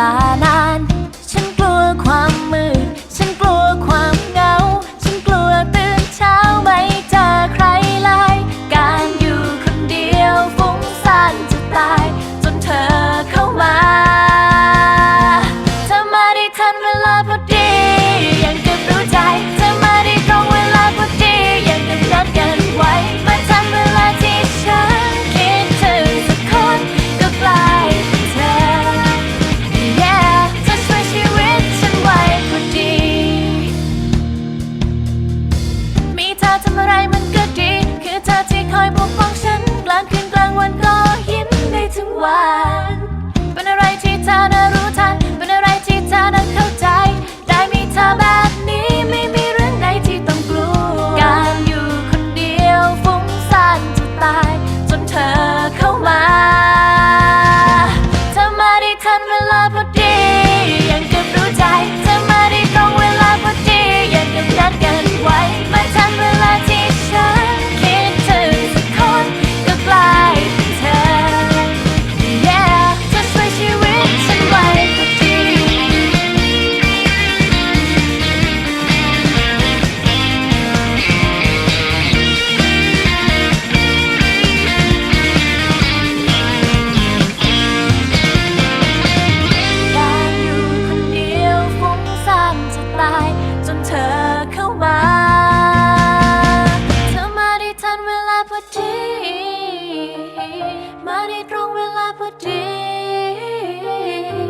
ลานะ อทำอะไรมันก็ดี คือเธอที่คอยปกป้องฉัน กลางคืนกลางวันก็ยิ้มได้ทั้งวัน เป็นอะไรที่เธอน่ารู้ทัน เป็นอะไรที่เธอน่าเข้าใจ ได้มีเธอแบบนี้ไม่มีเรื่องใดที่ต้องกลัว การอยู่คนเดียวฟุ้งซ่านจะตาย จนเธอเข้ามา เธอมาได้ทันเวลาพอดี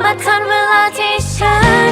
มาทันเวลาที่ฉัน